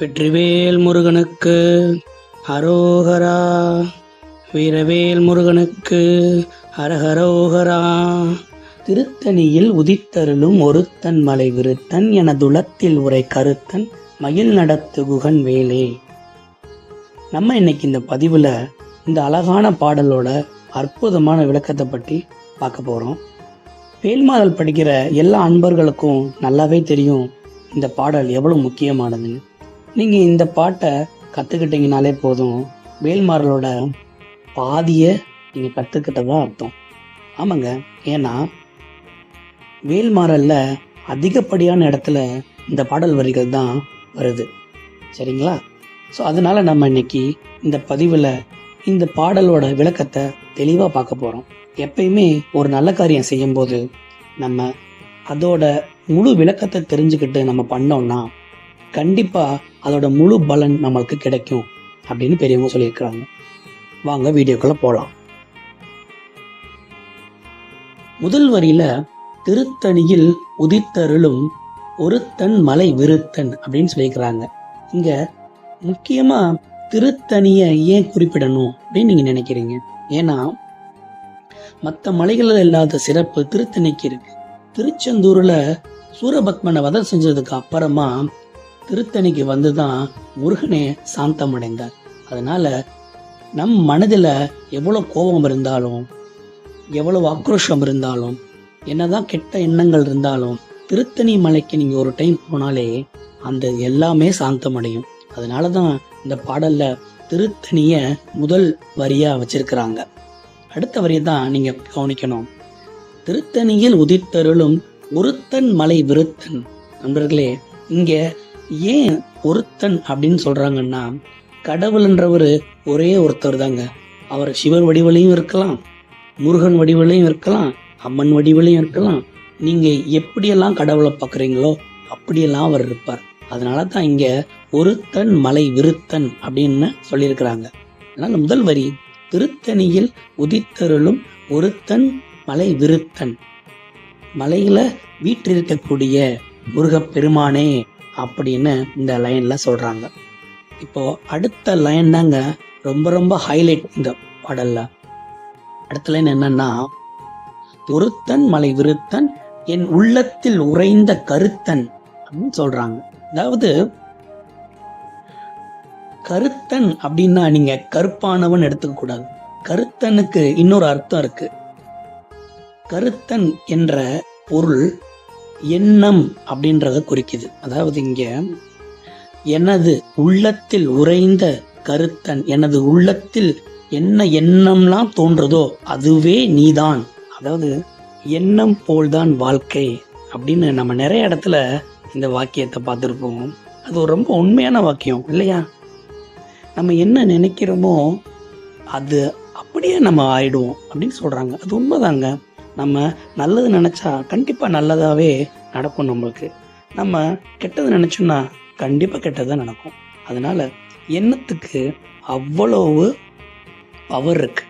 வெற்றிவேல் முருகனுக்கு ஹரோஹரா வீரவேல் முருகனுக்கு ஹரஹரோஹரா திருத்தணியில் உதித்தருளும் ஒருத்தன் மலை விருத்தன் எனதுளத்தில் உரை கருத்தன் மயில் நடத்து குகன் வேலே. நம்ம இன்னைக்கு இந்த பதிவில் இந்த அழகான பாடலோட அற்புதமான விளக்கத்தை பற்றி பார்க்க போகிறோம் வேல்மாதல் படிக்கிற எல்லா அன்பர்களுக்கும் நல்லாவே தெரியும் இந்த பாடல் எவ்வளோ முக்கியமானதுன்னு. நீங்கள் இந்த பாட்டை கற்றுக்கிட்டீங்கனாலே போதும். வேல்மாரலோட பாதியை நீங்கள் கற்றுக்கிட்டதா அர்த்தம். ஆமாங்க. ஏன்னா வேல்மாரலில் அதிகப்படியான இடத்துல இந்த பாடல் வரிகள் தான் வருது. சரிங்களா? ஸோ அதனால் நம்ம இன்னைக்கு இந்த பதிவில் இந்த பாடலோட விளக்கத்தை தெளிவாக பார்க்க போகிறோம் எப்பயுமே ஒரு நல்ல காரியம் செய்யும்போது நம்ம அதோட முழு விளக்கத்தை தெரிஞ்சுக்கிட்டு நம்ம பண்ணோம்னா கண்டிப்பாக அதோட முழு பலன் நம்மளுக்கு கிடைக்கும் அப்படின்னு பெரியவங்க சொல்லியிருக்கிறாங்க. வாங்க வீடியோக்குள்ளே போகலாம் முதல் வரியில திருத்தணியில் உதித்தருளும் ஒருத்தன் மலை விருத்தன் அப்படின்னு சொல்லியிருக்கிறாங்க. இங்க முக்கியமா திருத்தணியை ஏன் குறிப்பிடணும் அப்படின்னு நீங்க நினைக்கிறீங்க? ஏன்னா மற்ற மலைகளில் இல்லாத சிறப்பு திருத்தணிக்கு இருக்கு. திருச்செந்தூரில் சூரபத்மனை வதம் செஞ்சதுக்கு அப்புறமா திருத்தணிக்கு வந்து தான் முருகனே சாந்தம் அடைந்தார் அதனால் நம் மனதில் எவ்வளோ கோபம் இருந்தாலும் எவ்வளோ ஆக்ரோஷம் இருந்தாலும் என்னதான் கெட்ட எண்ணங்கள் இருந்தாலும் திருத்தணி மலைக்கு நீங்கள் ஒரு டைம் போனாலே அந்த எல்லாமே சாந்தம் அடையும் அதனால தான் இந்த பாடலில் திருத்தணியை முதல் வரியாக வச்சிருக்கிறாங்க. அடுத்த வரியை தான் நீங்கள் கவனிக்கணும். திருத்தணியில் உதித்தருளும் ஒருத்தன் மலை விருத்தன். நண்பர்களே இங்கே ஏன் ஒருத்தன் அப்படின்னு சொல்றாங்கன்னா கடவுள்ன்றவர் ஒரே ஒருத்தர் தாங்க அவர் சிவர் வடிவிலையும் இருக்கலாம் முருகன் வடிவிலையும் இருக்கலாம் அம்மன் வடிவிலையும் இருக்கலாம். நீங்க எப்படியெல்லாம் கடவுளை பார்க்குறீங்களோ அப்படியெல்லாம் அவர் இருப்பார். அதனால தான் இங்க ஒருத்தன் மலை விருத்தன் அப்படின்னு சொல்லியிருக்கிறாங்க. அதனால் முதல் வரி திருத்தணியில் உதித்தருளும் ஒருத்தன் மலை விருத்தன். மலையில் வீற்றிருக்கக்கூடிய முருகப்பெருமானே அப்படின்னு இந்த லைன்ல சொல்றாங்க. இப்போ அடுத்த லைன் தாங்க ரொம்ப ரொம்ப ஹைலைட் இந்த பாடலில். அடுத்த லைன் என்னன்னா ஒருத்தன் மலை விருத்தன் என் உள்ளத்தில் உறைந்த கருத்தன் அப்படின்னு சொல்றாங்க. அதாவது கருத்தன் அப்படின்னா நீங்க கருப்பானவன் எடுத்துக்கக்கூடாது கருத்தனுக்கு இன்னொரு அர்த்தம் இருக்கு. கருத்தன் என்ற பொருள் எண்ணம் அப்படின்றத குறிக்குது. அதாவது இங்கே எனது உள்ளத்தில் உறைந்த கருத்தன் எனது உள்ளத்தில் என்ன எண்ணம்லாம் தோன்றதோ அதுவே நீதான். அதாவது எண்ணம் போல்தான் வாழ்க்கை அப்படின்னு நம்ம நிறைய இடத்துல இந்த வாக்கியத்தை பார்த்துருப்போம். அது ஒரு ரொம்ப உண்மையான வாக்கியம் இல்லையா? நம்ம என்ன நினைக்கிறோமோ அது அப்படியே நம்ம ஆயிடுவோம் அப்படின்னு சொல்கிறாங்க அது உண்மைதாங்க. நம்ம நல்லது நினச்சா கண்டிப்பாக நல்லதாகவே நடக்கும் நம்மளுக்கு. நம்ம கெட்டது நினச்சோம்னா கண்டிப்பாக கெட்டதாக நடக்கும். அதனால் எண்ணத்துக்கு அவ்வளவு பவர் இருக்குது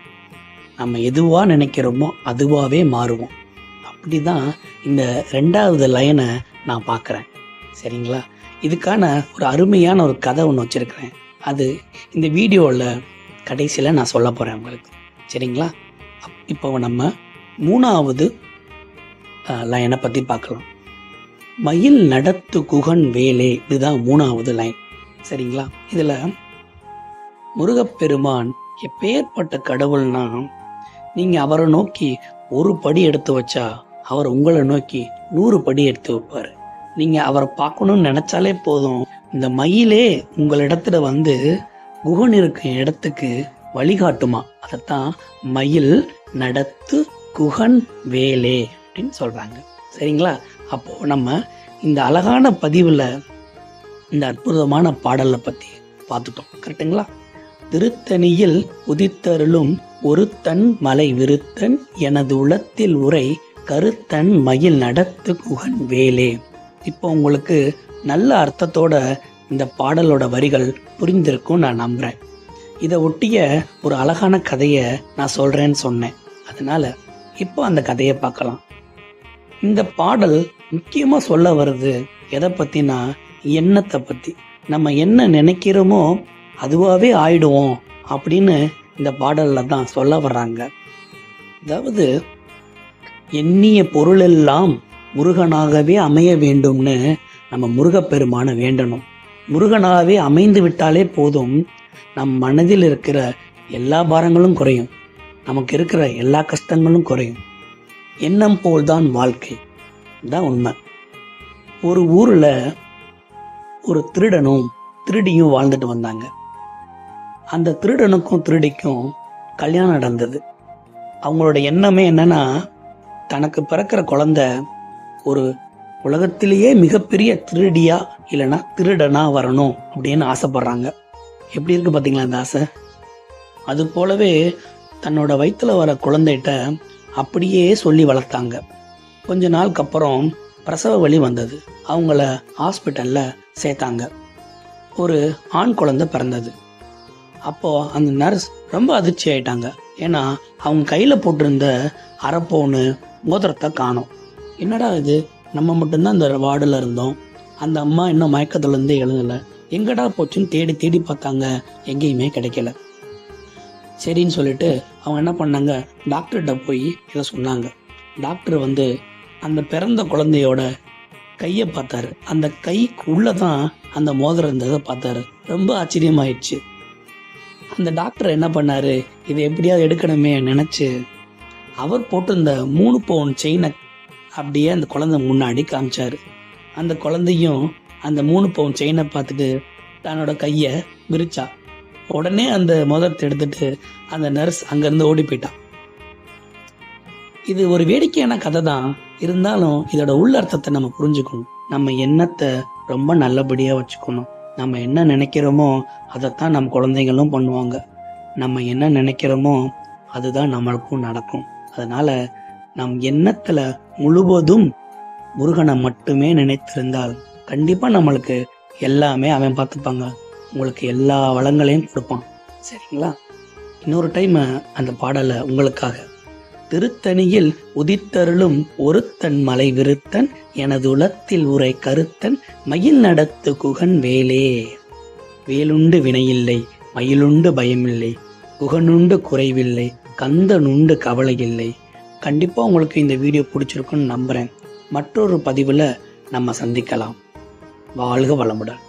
நம்ம எதுவாக நினைக்கிறோமோ அதுவாகவே மாறுவோம். அப்படிதான் இந்த ரெண்டாவது லைனை நான் பார்க்குறேன் சரிங்களா? இதுக்கான ஒரு அருமையான ஒரு கதை ஒன்று வச்சுருக்கிறேன். அது இந்த வீடியோவில் கடைசியில் நான் சொல்ல போகிறேன் உங்களுக்கு. சரிங்களா? அப்- இப்போ நம்ம மூணாவது லைனை பற்றி பார்க்கலாம். மயில் நடத்து குகன் வேலே இதுதான் மூணாவது லைன் சரிங்களா? இதில் முருகப்பெருமான் எப்பேற்பட்ட கடவுள்னா நீங்கள் அவரை நோக்கி ஒரு படி எடுத்து வச்சா அவர் உங்களை நோக்கி நூறு படி எடுத்து வைப்பார். நீங்கள் அவரை பார்க்கணும்னு நினச்சாலே போதும். இந்த மயிலே உங்களிடத்துல வந்து குகன் இருக்கும் இடத்துக்கு வழிகாட்டுமா? அதைத்தான் மயில் நடத்து குகன் வேலே அப்படின்னு சொல்கிறாங்க சரிங்களா? அப்போது நம்ம இந்த அழகான பதிவில் இந்த அற்புதமான பாடலை பற்றி பார்த்துட்டோம். கரெக்டுங்களா திருத்தணியில் உதித்தருளும் ஒருத்தன் மலை விருத்தன் எனது உளத்தில் உரை கருத்தன் மயில் நடத்து குகன் வேலே. இப்போ உங்களுக்கு நல்ல அர்த்தத்தோட இந்த பாடலோட வரிகள் புரிந்திருக்கும் நான் நம்புறேன். இதை ஒட்டிய ஒரு அழகான கதையை நான் சொல்கிறேன்னு சொன்னேன். அதனால் இப்போ அந்த கதையை பார்க்கலாம். இந்த பாடல் முக்கியமாக சொல்ல வருது எதை பற்றினா எண்ணத்தை பற்றி நம்ம என்ன நினைக்கிறோமோ அதுவாகவே ஆயிடுவோம் அப்படின்னு இந்த பாடலில் தான் சொல்ல வர்றாங்க. அதாவது எண்ணிய பொருளெல்லாம் முருகனாகவே அமைய வேண்டும்னு நம்ம முருகப்பெருமானை வேண்டணும். முருகனாகவே அமைந்து விட்டாலே போதும் நம் மனதில் இருக்கிற எல்லா பாரங்களும் குறையும். நமக்கு இருக்கிற எல்லா கஷ்டங்களும் குறையும். எண்ணம் போல்தான் வாழ்க்கை. தான் உண்மை. ஒரு ஊரில் ஒரு திருடனும் திருடியும் வாழ்ந்துட்டு வந்தாங்க. அந்த திருடனுக்கும் திருடிக்கும் கல்யாணம் நடந்தது. அவங்களோட எண்ணமே என்னன்னா தனக்கு பிறக்கிற குழந்த ஒரு உலகத்திலேயே மிகப்பெரிய திருடியா இல்லைன்னா திருடனா வரணும் அப்படின்னு ஆசைப்படுறாங்க. எப்படி இருக்கு பார்த்தீங்களா அந்த ஆசை? அது போலவே தன்னோட வயிற்றில் வர குழந்தைகிட்ட அப்படியே சொல்லி வளர்த்தாங்க. கொஞ்ச நாளுக்கு அப்புறம் பிரசவ வலி வந்தது. அவங்கள ஹாஸ்பிட்டலில் சேர்த்தாங்க. ஒரு ஆண் குழந்தை பிறந்தது. அப்போது அந்த நர்ஸ் ரொம்ப அதிர்ச்சி ஆயிட்டாங்க. ஏன்னா அவங்க கையில் போட்டிருந்த அரப்போன்னு மோதிரத்தை காணோம். என்னடா இது? நம்ம மட்டும்தான் அந்த வார்டில் இருந்தோம். அந்த அம்மா இன்னும் மயக்கத்துலேருந்து எழுதலை. எங்கடா போச்சுன்னு தேடி தேடி பார்த்தாங்க. எங்கேயுமே கிடைக்கல. சரின்னு சொல்லிட்டு அவங்க என்ன பண்ணாங்க? டாக்டர்கிட்ட போய் இதை சொன்னாங்க. டாக்டர் வந்து அந்த பிறந்த குழந்தையோட கையை பார்த்தாரு. அந்த கைக்குள்ளே தான் அந்த மோதிரம் இருந்ததை பார்த்தாரு. ரொம்ப ஆச்சரியமாயிடுச்சு. அந்த டாக்டர் என்ன பண்ணார்? இதை எப்படியாவது எடுக்கணுமே நினச்சி அவர் போட்டிருந்த மூணு பவுன் செயினை அப்படியே அந்த குழந்தை முன்னாடி காமிச்சாரு. அந்த குழந்தையும் அந்த மூணு பவுன் செயினை பார்த்துட்டு தன்னோட கையை விரிச்சா. உடனே அந்த மோதிரத்தை எடுத்துட்டு அந்த நர்ஸ் அங்கேருந்து ஓடி போயிட்டான். இது ஒரு வேடிக்கையான கதை தான் இருந்தாலும் இதோட உள்ளர்த்தத்தை நம்ம புரிஞ்சுக்கணும். நம்ம எண்ணத்தை ரொம்ப நல்லபடியாக வச்சுக்கணும். நம்ம என்ன நினைக்கிறோமோ அதைத்தான் நம்ம குழந்தைங்களும் பண்ணுவாங்க. நம்ம என்ன நினைக்கிறோமோ அதுதான் நம்மளுக்கும் நடக்கும். அதனால நம் எண்ணத்துல முழுவதும் முருகனை மட்டுமே நினைத்திருந்தால் கண்டிப்பா நம்மளுக்கு எல்லாமே அவன் பார்த்துப்பாங்க. உங்களுக்கு எல்லா வளங்களையும் கொடுப்பான். சரிங்களா? இன்னொரு டைம் அந்த பாடலை உங்களுக்காக. திருத்தணியில் உதித்தருளும் ஒருத்தன் மலை விருத்தன் எனது உளத்தில் உரை கருத்தன் மயில் நடத்து குகன் வேலே. வேலுண்டு வினையில்லை மயிலுண்டு பயமில்லை குகனுண்டு குறைவில்லை கந்தனுண்டு கவலை இல்லை கண்டிப்பாக உங்களுக்கு இந்த வீடியோ பிடிச்சிருக்குன்னு நம்புகிறேன் மற்றொரு பதிவில் நம்ம சந்திக்கலாம். வாழ்க வளமுடன்.